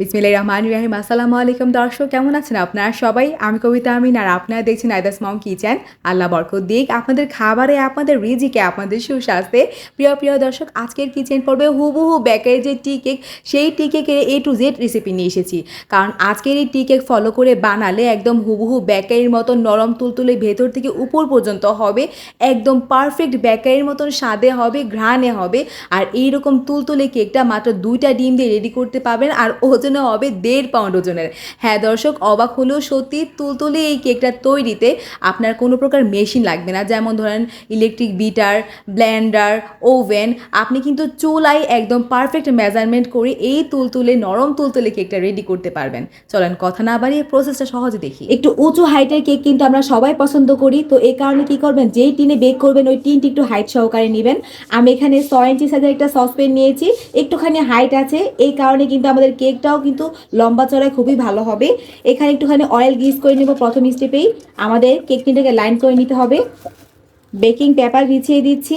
বিসমিল্লাহ রহমান রাহিম। আসসালামু আলাইকুম দর্শক, কেমন আছেন আপনারা সবাই? আমি কবিতা আমিন আর আপনারা দেখছেন আইদাস মম কিচেন। আল্লাহ বরকত দিক। আপনাদের খাবারে, আপনাদের রিজিকে, আপনাদের সুস্বাস্থ্যে। প্রিয় প্রিয় দর্শক, আজকের কিচেন পর্বে হুবহু বেকারি যে টি কেক, সেই টি কেকের এ টু জেড রেসিপি নিয়ে এসেছি। কারণ আজকের এই টি কেক ফলো করে বানালে একদম হুবহু বেকারির মতন নরম তুলতুলে ভেতর থেকে উপর পর্যন্ত হবে। একদম পারফেক্ট বেকারির মতন স্বাদে হবে, ঘ্রাণে হবে। আর এইরকম তুলতুলে কেকটা মাত্র দুইটা ডিম দিয়ে রেডি করতে পারবেন। আর ওজনে হবে দেড় পাউন্ড ওজনের। হ্যাঁ দর্শক, অবাক হলেও সত্যি তুলতুলে এই কেকটা তৈরিতে আপনার কোনো প্রকার মেশিন লাগবে না। যেমন ধরেন ইলেকট্রিক বিটার ব্লেন্ডার ওভেন আপনি কিন্তু চুলায় একদম পারফেক্ট মেজারমেন্ট করে এই তুলতুলে, নরম তুলতুলে কেকটা রেডি করতে পারবেন। চলেন, কথা না বাড়িয়ে প্রসেসটা সহজে দেখি। একটু উঁচু হাইটের কেক কিন্তু আমরা সবাই পছন্দ করি। তো এই কারণে কি করবেন, যেই টিনে বেক করবেন, ওই টিনটি একটু হাইট সহকারে নেবেন। আমি এখানে ছয় ইঞ্চি সাইজের একটা সসপ্যান নিয়েছি। একটুখানি হাইট আছে। এই কারণে কিন্তু আমাদের কেকটাও কিন্তু লম্বা চড়ায় খুবই ভালো হবে। এখানে একটুখানি অয়েল গ্রিস করে নেব প্রথম স্টেপেই আমাদের কেক টিনটাকে লাইন করে নিতে হবে। বেকিং পেপার বিছিয়ে দিচ্ছি।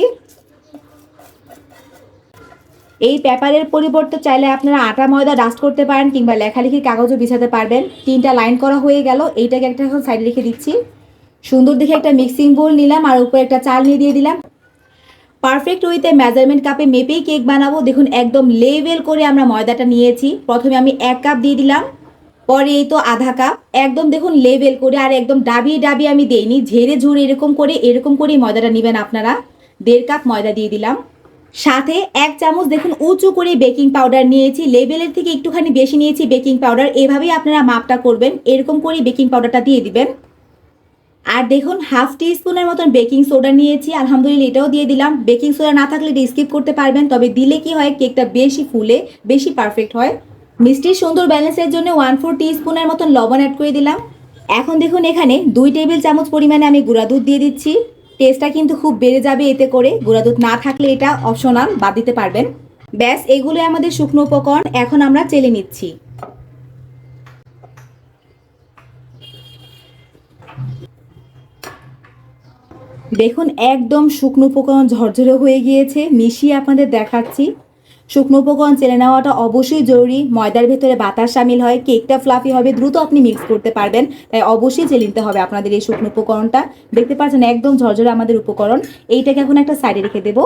এই পেপারের পরিবর্তে চাইলে আপনারা আটা, ময়দা ডাস্ট করতে পারেন কিংবা লেখালেখির কাগজও বিছাতে পারবেন। তিনটা লাইন করা হয়ে গেল। এইটাকে একটা এখন সাইডে রেখে দিচ্ছি। সুন্দর দেখে একটা মিক্সিং বোল নিলাম আর উপরে একটা চাল নিয়ে দিয়ে দিলাম। পারফেক্ট ওইতে মেজারমেন্ট কাপে মেপেই কেক বানাবো। দেখুন, একদম লেভেল করে আমরা ময়দাটা নিয়েছি। প্রথমে আমি এক কাপ দিয়ে দিলাম, পরে এই তো আধা কাপ একদম দেখুন লেভেল করে, আর একদম ডাবিয়ে ডাবিয়ে আমি দেইনি, ঝেড়ে ঝুড়ে এরকম করে, এরকম করেই ময়দাটা নেবেন আপনারা। দেড় কাপ ময়দা দিয়ে দিলাম। সাথে এক চামচ দেখুন উঁচু করে বেকিং পাউডার নিয়েছি। লেভেলের থেকে একটুখানি বেশি নিয়েছি বেকিং পাউডার এভাবেই আপনারা মাপটা করবেন। এরকম করে বেকিং পাউডারটা দিয়ে দিবেন। আর দেখুন, হাফ টি স্পুনের মতন বেকিং সোডা নিয়েছি। আলহামদুলিল্লাহ এটাও দিয়ে দিলাম। বেকিং সোডা না থাকলে এটা স্কিপ করতে পারবেন, তবে দিলে কি হয়, কেকটা বেশি ফুলে, বেশি পারফেক্ট হয়। মিষ্টির সুন্দর ব্যালেন্সের জন্য ওয়ান ফোর টি স্পুনের মতন লবণ অ্যাড করে দিলাম। এখন দেখুন, এখানে দুই টেবিল চামচ পরিমাণে আমি গুঁড়া দুধ দিয়ে দিচ্ছি। টেস্টটা কিন্তু খুব বেড়ে যাবে এতে করে। গুঁড়া দুধ না থাকলে এটা অপশনাল বাদ দিতে পারবেন। ব্যাস, এগুলোই আমাদের শুকনো উপকরণ। এখন আমরা চেলে নিচ্ছি। দেখুন, একদম শুকনো উপকরণ ঝরঝরে হয়ে গিয়েছে। মিশিয়ে আপনাদের দেখাচ্ছি। শুকনো উপকরণ চেলে নেওয়াটা অবশ্যই জরুরি। ময়দার ভেতরে বাতাস সামিল হয়, কেকটা ফ্লাফি হবে, দ্রুত আপনি মিক্স করতে পারবেন। তাই অবশ্যই চেলে নিতে হবে আপনাদের এই শুকনো উপকরণটা। দেখতে পাচ্ছেন, একদম ঝরঝরে আমাদের উপকরণ। এইটাকে এখন একটা সাইডে রেখে দেবো।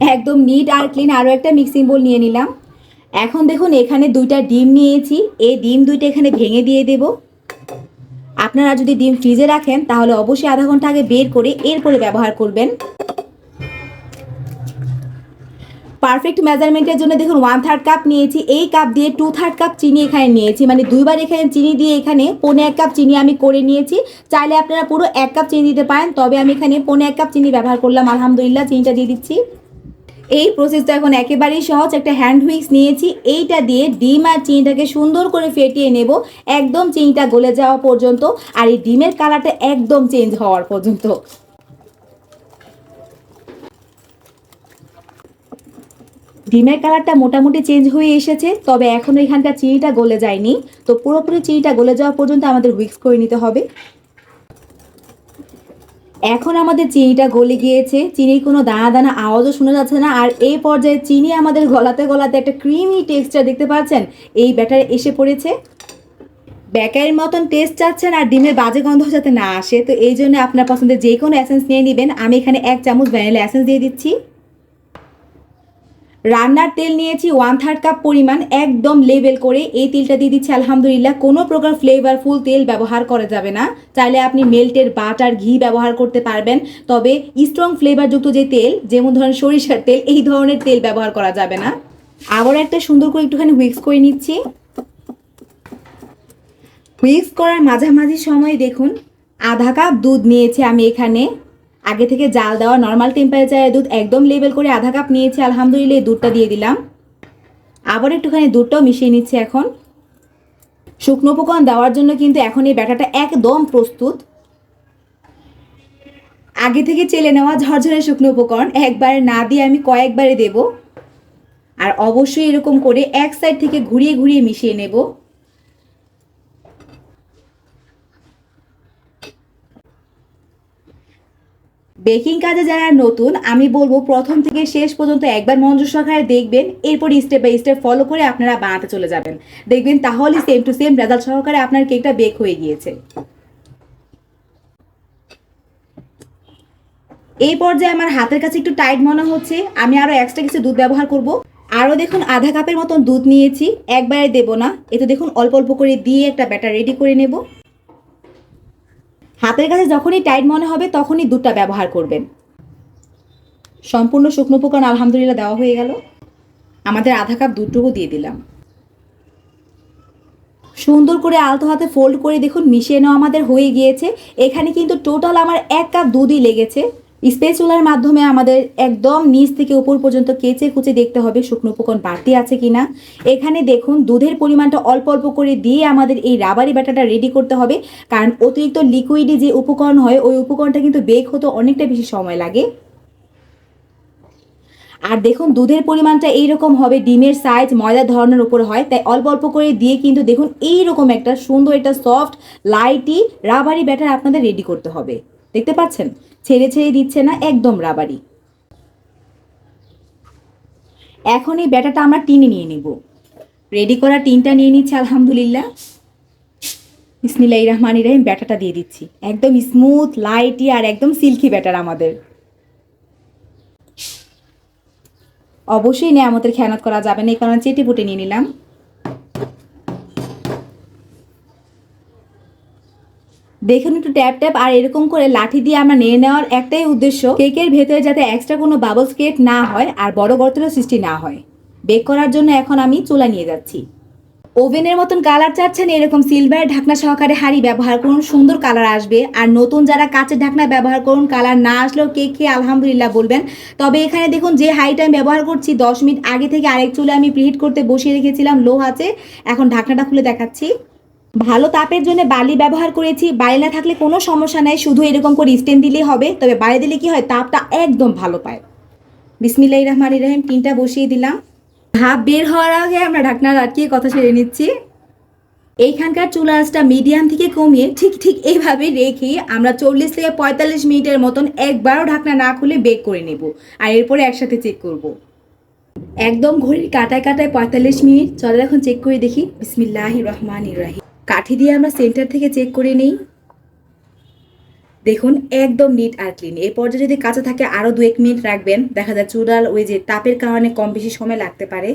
একদম নিট আর ক্লিন আরও একটা মিক্সিং বোল নিয়ে নিলাম। এখন দেখুন, এখানে দুইটা ডিম নিয়েছি। এই ডিম দুইটা এখানে ভেঙে দিয়ে দেবো। আপনারা যদি ডিম ফ্রিজে রাখেন, তাহলে অবশ্যই আধা ঘণ্টা আগে বের করে এরপরে ব্যবহার করবেন। পারফেক্ট মেজারমেন্টের জন্য দেখুন ওয়ান থার্ড কাপ নিয়েছি, এই কাপ দিয়ে টু থার্ড কাপ চিনি এখানে নিয়েছি। মানে দুইবার এখানে চিনি দিয়ে এখানে পৌনে এক কাপ চিনি আমি করে নিয়েছি। চাইলে আপনারা পুরো এক কাপ চিনি দিতে পারেন, তবে আমি এখানে পৌনে এক কাপ চিনি ব্যবহার করলাম, আলহামদুলিল্লাহ, চিনিটা দিয়ে দিচ্ছি। এই প্রসেসটা এখন একেবারেই সহজ। একটা হ্যান্ড হুইক্স নিয়েছি, এইটা দিয়ে ডিম আর চিনিটাকে সুন্দর করে ফেটিয়ে নেব একদম চিনিটা গলে যাওয়া পর্যন্ত আর এই ডিমের কালারটা একদম চেঞ্জ হওয়ার পর্যন্ত। ডিমের কালারটা মোটামুটি চেঞ্জ হয়ে এসেছে, তবে এখনও এখানকার চিনিটা গলে যায়নি। তো পুরোপুরি চিনিটা গলে যাওয়া পর্যন্ত আমাদের হুইক্স করে নিতে হবে। এখন আমাদের চিনিটা গলে গিয়েছে। চিনির কোনো দানা দানা আওয়াজও শোনা যাচ্ছে না। আর এই পর্যায়ে চিনি আমাদের গলাতে গলাতে একটা ক্রিমি টেক্সচার দেখতে পাচ্ছেন। এই ব্যাটার এসে পড়েছে। ব্যাকারের মতন টেস্ট চাচ্ছেন আর ডিমের বাজে গন্ধ যাতে না আসে। তো এই জন্য আপনার পছন্দের যে কোনো অ্যাসেন্স নিয়ে নেবেন। আমি এখানে এক চামচ ভ্যানিলা অ্যাসেন্স দিয়ে দিচ্ছি। রান্নার তেল নিয়েছি ওয়ান থার্ড কাপ পরিমাণ একদম লেবেল করে এই তেলটা দিয়ে দিচ্ছি, আলহামদুলিল্লাহ। কোনো প্রকার ফ্লেভারফুল তেল ব্যবহার করা যাবে না। চাইলে আপনি মেল্টের বাটার ঘি ব্যবহার করতে পারবেন। তবে স্ট্রং ফ্লেভারযুক্ত যে তেল, যেমন ধরেন সরিষার তেল, এই ধরনের তেল ব্যবহার করা যাবে না। আবার একটা সুন্দর করে একটুখানি হুইক্স করে নিচ্ছি। হুইক্স করার মাঝামাঝি সময় দেখুন, আধা কাপ দুধ নিয়েছি আমি এখানে। আগে থেকে জাল দেওয়া নর্মাল টেম্পারেচারে দুধ একদম লেবেল করে আধা কাপ নিয়েছি, আলহামদুলিল্লাহ দুধটা দিয়ে দিলাম। আবার একটুখানি দুধটাও মিশিয়ে নিচ্ছি এখন। শুকনো উপকরণ দেওয়ার জন্য কিন্তু এখন এই ব্যাটাটা একদম প্রস্তুত। আগে থেকে চেলে নেওয়া ঝরঝরে শুকনো উপকরণ একবারে না দিয়ে আমি কয়েকবারে দেব। আর অবশ্যই এরকম করে এক সাইড থেকে ঘুরিয়ে ঘুরিয়ে মিশিয়ে নেব। বেকিং কাজে যারা নতুন, আমি বলব প্রথম থেকে শেষ পর্যন্ত একবার মঞ্জুর সহকারে দেখবেন, এরপর স্টেপ বাই স্টেপ ফলো করে আপনারা বানাতে চলে যাবেন। দেখবেন তাহলে সেম টু সেম রেজাল্ট সহকারে আপনার কেকটা বেক হয়ে গিয়েছে। এই পর্যায়ে আমার হাতের কাছে একটু টাইট মনে হচ্ছে, আমি আরও এক্সট্রা কিছু দুধ ব্যবহার করব। আরও দেখুন আধা কাপের মতন দুধ নিয়েছি, একবারে দেব না। এতে দেখুন অল্প অল্প করে দিয়ে একটা ব্যাটার রেডি করে নেব। হাতের কাছে যখনই টাইট মনে হবে, তখনই দুধটা ব্যবহার করবেন। সম্পূর্ণ শুকনো উপকরণ আলহামদুলিল্লাহ দেওয়া হয়ে গেল। আমাদের আধা কাপ দুধটুকু দিয়ে দিলাম। সুন্দর করে আলতো হাতে ফোল্ড করে দেখুন, মিশিয়ে নেওয়া আমাদের হয়ে গিয়েছে। এখানে কিন্তু টোটাল আমার এক কাপ দুধই লেগেছে। স্পেচুলার মাধ্যমে আমাদের একদম নিচ থেকে উপর পর্যন্ত কেচে কুচে দেখতে হবে শুকনো উপকরণ বাড়তি আছে কিনা। এখানে দেখুন, দুধের পরিমাণটা অল্প অল্প করে দিয়ে আমাদের এই রাবারি ব্যাটাটা রেডি করতে হবে। কারণ অতিরিক্ত লিকুইডে যে উপকরণ হয়, ওই উপকরণটা কিন্তু বেক হতে অনেকটা বেশি সময় লাগে। আর দেখুন, দুধের পরিমাণটা এইরকম হবে, ডিমের সাইজ ময়দার ধরনের উপর হয়। তাই অল্প অল্প করে দিয়ে কিন্তু দেখুন, এইরকম একটা সুন্দর একটা সফট লাইটি রাবারি ব্যাটার আপনাদের রেডি করতে হবে। দেখতে পাচ্ছেন? ছেড়ে ছেড়ে দিচ্ছে না, একদম রাবারি। এখন এই ব্যাটারটা আমরা টিনে নিয়ে নিব। রেডি করা টিনটা নিয়ে নিচ্ছি, আলহামদুলিল্লাহ। ইসমিল্লাহ রহমান ইরাহিম ব্যাটারটা দিয়ে দিচ্ছি। একদম স্মুথ লাইটি আর একদম সিল্কি ব্যাটার আমাদের। অবশ্যই নেয়ামতের খেয়ানত করা যাবে না, এই কারণে চেটে পুটে নিয়ে নিলাম। দেখুন একটু ট্যাপ ট্যাপ, আর এরকম করে লাঠি দিয়ে আমরা নিয়ে নেওয়ার একটাই উদ্দেশ্য, কেকের ভেতরে যাতে এক্সট্রা কোনো বাবলস ক্রিয়েট না হয় আর বড় গর্তেরও সৃষ্টি না হয়। বেক করার জন্য এখন আমি চুলা নিয়ে যাচ্ছি। ওভেনের মতন কালার চাচ্ছেন এরকম সিলভার ঢাকনা সহকারে হাঁড়ি ব্যবহার করুন, সুন্দর কালার আসবে। আর নতুন যারা কাঁচের ঢাকনা ব্যবহার করুন কালার না আসলেও কেক খেয়ে আলহামদুলিল্লাহ বলবেন। তবে এখানে দেখুন যে হাইটা আমি ব্যবহার করছি, দশ মিনিট আগে থেকে আরেক চুলে আমি প্রিহিট করতে বসিয়ে রেখেছিলাম লো আছে এখন ঢাকনাটা খুলে দেখাচ্ছি। ভালো তাপের জন্য বালি ব্যবহার করেছি। বালি না থাকলে কোনো সমস্যা নাই, শুধু এরকম করে স্ট্যান্ড দিলেই হবে। তবে বালি দিলে কি হয়, তাপটা একদম ভালো পায়। বিসমিল্লাহ রহমান ইরাহিম তিনটা বসিয়ে দিলাম। ভাব বের হওয়ার আগে আমরা ঢাকনা আটকিয়ে কথা সেরে নিচ্ছি। এইখানকার চুলা মিডিয়াম থেকে কমিয়ে ঠিক ঠিক এইভাবে রেখে আমরা চল্লিশ থেকে পঁয়তাল্লিশ মিনিটের মতন একবারও ঢাকনা না খুলে বেক করে নেব আর এরপরে একসাথে চেক করব। একদম ঘড়ির কাটায় কাটায় পঁয়তাল্লিশ মিনিট। চলে এখন চেক করে দেখি। বিসমিল্লাহ রহমান ইরাহিম কাঠি দিয়ে আমরা সেন্টার থেকে চেক করে নেই। দেখুন, একদম নিট আর ক্লিন এই পর্যায়ে যদি কাঁচা থাকে আরও দু এক মিনিট রাখবেন। দেখা যায় চুড়াল ওই যে তাপের কারণে কম বেশি সময় লাগতে পারে।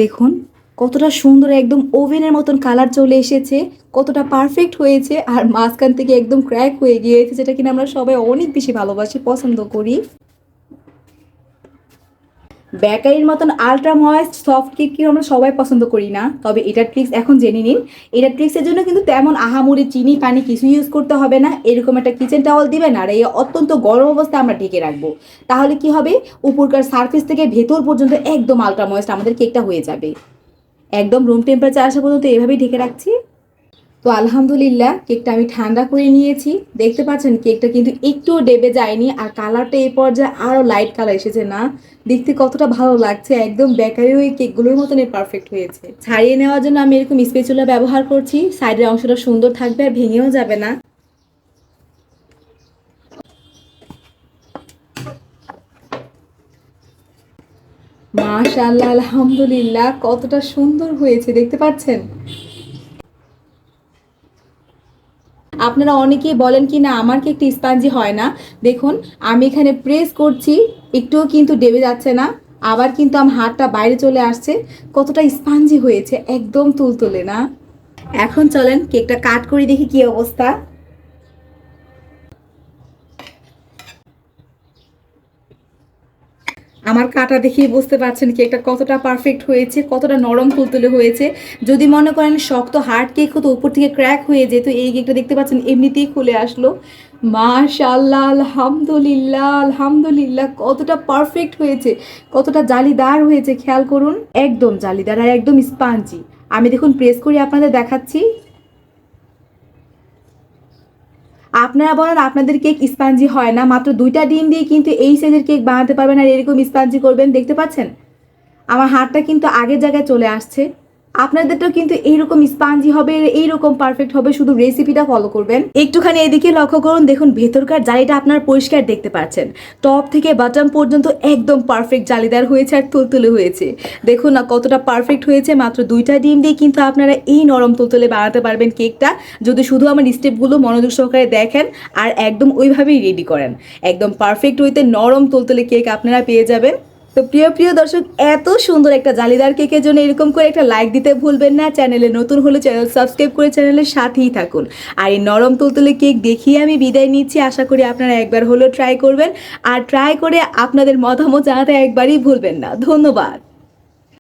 দেখুন, কতটা সুন্দর একদম ওভেনের মতন কালার চলে এসেছে। কতটা পারফেক্ট হয়েছে। আর মাঝখান থেকে একদম ক্র্যাক হয়ে গিয়েছে, যেটা কিনা আমরা সবাই অনেক বেশি ভালোবাসি, পছন্দ করি। বেকারির মতন আলট্রা ময়েস্ট সফট কেক কিন্তু আমরা সবাই পছন্দ করি না। তবে এটার ট্রিক্স এখন জেনে নিন। এটার ট্রিক্সের জন্য কিন্তু তেমন আহামরি চিনি, পানি কিছু ইউজ করতে হবে না। এরকম একটা কিচেন টাওয়াল দিবেন আর এই অত্যন্ত গরম অবস্থায় আমরা ঢেকে রাখব। তাহলে কি হবে? উপরকার সারফেস থেকে ভেতর পর্যন্ত একদম আলট্রা ময়েস্ট আমাদের কেকটা হয়ে যাবে। একদম রুম টেম্পারেচার আসা পর্যন্ত এভাবেই ঢেকে রাখছি। তো আলহামদুলিল্লাহ কেকটা আমি ঠান্ডা করে নিয়েছি। দেখতে পাচ্ছেন, কেকটা কিন্তু একটুও ডেবে যায়নি আর কালারটা এই পর্যায়ে আরও লাইট কালার এসেছে না। দেখতে কতটা ভালো লাগছে, একদম বেকারি ওই কেকগুলোর মতনই পারফেক্ট হয়েছে। ছাড়িয়ে নেওয়ার জন্য আমি এরকম স্পেচুলা ব্যবহার করছি সাইডের অংশটা সুন্দর থাকবে আর ভেঙেও যাবে না। মাশাআল্লাহ, আলহামদুলিল্লাহ, কতটা সুন্দর হয়েছে, দেখতে পাচ্ছেন? আপনারা অনেকেই বলেন কি, না, আমার কি একটু স্পাঞ্জি হয় না? দেখুন, আমি এখানে প্রেস করছি, একটুও কিন্তু ডেবে যাচ্ছে না। আবার কিন্তু আমার হাতটা বাইরে চলে আসছে। কতটা স্পাঞ্জি হয়েছে, একদম তুলতুলে না। এখন চলেন, কেকটা কাট করে দেখি কি অবস্থা। আমার কাটা দেখেই বুঝতে পারছেন কেকটা কতটা পারফেক্ট হয়েছে, কতটা নরম তুলতুলে হয়েছে। যদি মনে করেন শক্ত হার্ড কেক হতো, উপর থেকে ক্র্যাক হয়ে যেত, এই কেকটা দেখতে পাচ্ছেন, এমনিতেই খুলে আসলো। মাশাল্লাহ আলহামদুলিল্লাহ আলহামদুলিল্লাহ, কতটা পারফেক্ট হয়েছে, কতটা জালিদার হয়েছে, খেয়াল করুন। একদম জালিদার আর একদম স্পাঞ্জি আমি দেখুন প্রেস করে আপনাদের দেখাচ্ছি। আপনারা বলেন আপনাদের কেক স্পাঞ্জি হয় না, মাত্র দুইটা ডিম দিয়ে কিন্তু এই সাইজের কেক বানাতে পারবেন আর এরকম স্পাঞ্জি করবেন, দেখতে পাচ্ছেন? আমার হাতটা কিন্তু আগের জায়গায় চলে আসছে। আপনাদেরটাও কিন্তু এইরকম স্পাঞ্জি হবে, এইরকম পারফেক্ট হবে, শুধু রেসিপিটা ফলো করবেন। একটুখানি এদিকে লক্ষ্য করুন, দেখুন ভেতরকার জালিটা আপনার পরিষ্কার দেখতে পাচ্ছেন। টপ থেকে বাটাম পর্যন্ত একদম পারফেক্ট জালিদার হয়েছে আর তুলতুলে হয়েছে। দেখুন না কতটা পারফেক্ট হয়েছে, মাত্র দুইটা ডিম দিয়ে কিন্তু আপনারা এই নরম তুলতুলে বানাতে পারবেন কেকটা। যদি শুধু আমার স্টেপগুলো মনোযোগ সহকারে দেখেন আর একদম ওইভাবেই রেডি করেন। একদম পারফেক্ট হইতে নরম তুলতুলে কেক আপনারা পেয়ে যাবেন। তো প্রিয় প্রিয় দর্শক, এত সুন্দর একটা জালিদার কেকের জন্য এরকম করে একটা লাইক দিতে ভুলবেন না। চ্যানেলে নতুন হলে চ্যানেল সাবস্ক্রাইব করে চ্যানেলের সাথেই থাকুন। আর এই নরম তুলতুলে কেক দেখিয়ে আমি বিদায় নিচ্ছি। আশা করি আপনারা একবার হলেও ট্রাই করবেন। আর ট্রাই করে আপনাদের মতামত জানাতে একবারই ভুলবেন না। ধন্যবাদ।